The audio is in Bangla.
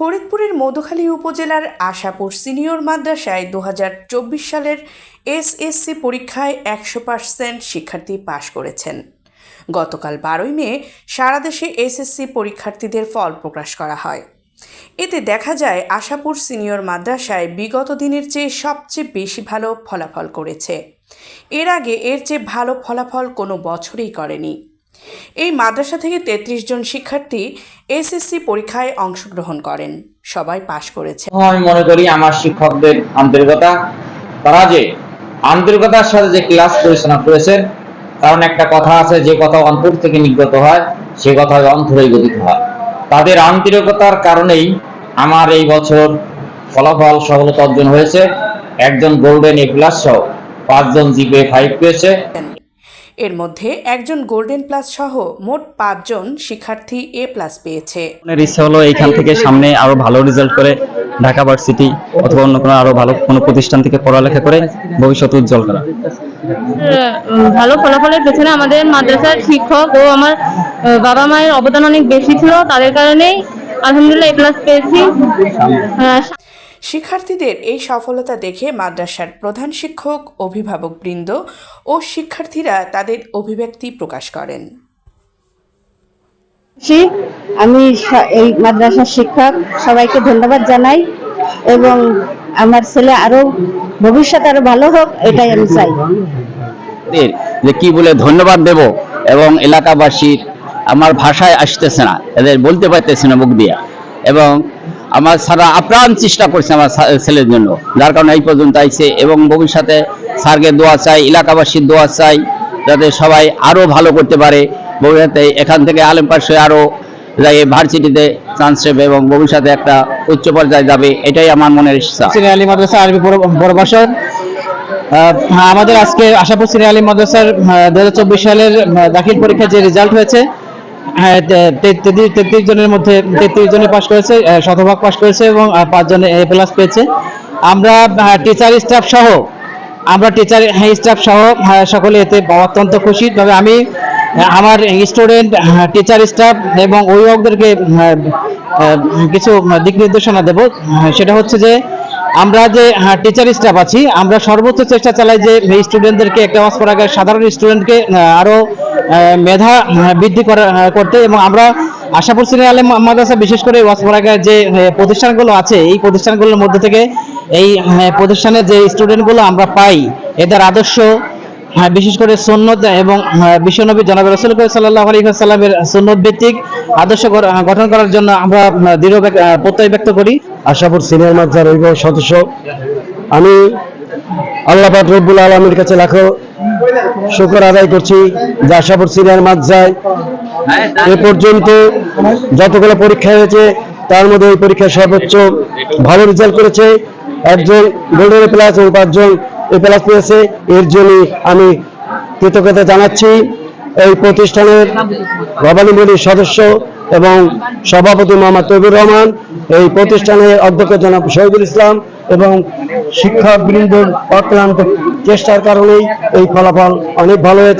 ফরিদপুরের মধুখালী উপজেলার আশাপুর সিনিয়র মাদ্রাসায় দু হাজার চব্বিশ সালের এসএসসি পরীক্ষায় একশো পার্সেন্ট শিক্ষার্থী পাশ করেছেন। গতকাল বারোই মে সারা দেশে এসএসসি পরীক্ষার্থীদের ফল প্রকাশ করা হয়। এতে দেখা যায়, আশাপুর সিনিয়র মাদ্রাসায় বিগত দিনের চেয়ে সবচেয়ে বেশি ভালো ফলাফল করেছে। এর আগে এর চেয়ে ভালো ফলাফল কোনো বছরেই করেনি। এই মাদ্রাসা থেকে তেত্রিশ জন শিক্ষার্থী এসএসসি পরীক্ষায় অংশগ্রহণ করেন। সবাই পাশ করেছে। আমি মনে করি আমার শিক্ষকদের আন্তরিকতা, তারা যে আন্তরিকতার সাথে যে ক্লাস পরিচালনা করেছেন কারণ একটা কথা আছে, যে কথা অন্তর থেকে নির্গত হয়, সে কথা অন্তরে গঠিত হয়। তাদের আন্তরিকতার কারণেই আমার এই বছর ফলাফল সফলতা অর্জন হয়েছে। একজন গোল্ডেন এ প্লাস সহ পাঁচজন জিপে ফাইভ পেয়েছে। এর মধ্যে একজন গোল্ডেন প্লাস সহ মোট পাঁচজন শিক্ষার্থী এ প্লাস পেয়েছে। ইচ্ছা হলো এইখান থেকে সামনে আরও ভালো রেজাল্ট করে ঢাকা ভার্সিটি অথবা অন্য কোনো আরও ভালো কোনো প্রতিষ্ঠান থেকে পড়ালেখা করে ভবিষ্যৎ উজ্জ্বল করা। ভালো ফলাফলের পেছনে আমাদের মাদ্রাসার শিক্ষক ও আমার বাবা মায়ের অবদান অনেক বেশি ছিল তাদের কারণেই আলহামদুলিল্লাহ এ প্লাস পেয়েছি। শিক্ষার্থীদের এই সফলতা দেখে মাদ্রাসার প্রধান শিক্ষক অভিভাবকবৃন্দ ও শিক্ষার্থীরা তাদের অভিব্যক্তি প্রকাশ করেন। আমি এই মাদ্রাসার শিক্ষক সবাইকে ধন্যবাদ জানাই এবং আমার ছেলে আরও ভবিষ্যৎ আরও ভালো হোক এটাই আমি চাই। যে কি বলে ধন্যবাদ দেব এবং এলাকাবাসীর আমার ভাষায় আসতেছে না এদের বলতে পারতেছে না মুখ দিয়া। এবং আমার সারা আপ্রাণ চেষ্টা করছে আমার ছেলের জন্য। যার কারণে এই পর্যন্ত আইছে এবং ভবিষ্যতে স্যারকে দোয়া চাই এলাকাবাসীর দোয়া চাই যাতে সবাই আরও ভালো করতে পারে। ভবিষ্যতে এখান থেকে আলেম পাশ আরও যাই ভার্সিটিতে চান্স নেবে এবং ভবিষ্যতে একটা উচ্চ পর্যায়ে যাবে এটাই আমার মনের ইচ্ছা। আলী মাদ্রাসা আরবি বড়- আমাদের আজকে আশাপুর সিনিয়র আলী মাদ্রাসার দু হাজার চব্বিশ সালের দাখিল পরীক্ষার যে রেজাল্ট হয়েছে হ্যাঁ, তেত্রিশ তেত্রিশ জনের মধ্যে, তেত্রিশ জনে পাশ করেছে শতভাগ পাশ করেছে এবং এ প্লাস পেয়েছে। আমরা টিচার স্টাফ সহ, আমরা টিচার স্টাফ সহ সকলে এতে অত্যন্ত খুশি। তবে আমি আমার স্টুডেন্ট টিচার স্টাফ এবং অভিভাবকদেরকে কিছু দিক নির্দেশনা দেব। সেটা হচ্ছে যে আমরা যে টিচার স্টাফ আছি, আমরা সর্বোচ্চ চেষ্টা চালাই যে এই স্টুডেন্টদেরকে একটা মাস পর আগে সাধারণ স্টুডেন্টকে আরও মেধা বৃদ্ধি করা করতে এবং আমরা আশাপুর সিনিয়র আলেম মাদ্রাসা বিশেষ করে ওয়াজ পড়াগার যে প্রতিষ্ঠানগুলো আছে, এই প্রতিষ্ঠানগুলোর মধ্যে থেকে এই প্রতিষ্ঠানের যে স্টুডেন্টগুলো আমরা পাই, এদের আদর্শ হ্যাঁ বিশেষ করে সন্ন্যত এবং আহ, বিশ্বনবী জনাব রসুল সাল্লাহ আলী সাল্লামের সন্ন্যত ভিত্তিক আদর্শ গঠন করার জন্য আমরা দৃঢ় প্রত্যয় ব্যক্ত করি। আশাপুর সিনিয়র মাদ্রাসার অভিভাবক সদস্য। আমি আল্লাহ রব্বুল আলমীর কাছে লাখো শুকর আদায় করছি যে আশাপুর সিনিয়র মাদ্রাসায় এ পর্যন্ত যতগুলো পরীক্ষা হয়েছে তার মধ্যে এই পরীক্ষায় সর্বোচ্চ ভালো রেজাল্ট করেছে। একজন গোল্ডেন প্লাস এবং পাঁচজন প্লাস পেয়েছে। এর জন্য আমি কৃতজ্ঞতা জানাচ্ছি। এই প্রতিষ্ঠানের গভর্নিং বডির সদস্য এবং সভাপতি মোহাম্মদ তবির রহমান, এই প্রতিষ্ঠানের অধ্যক্ষ জনাব শহীদুল ইসলাম এবং শিক্ষা বৃন্দর অক্লান্ত চেষ্টার কারণেই এই ফলাফল অনেক ভালো হয়েছে।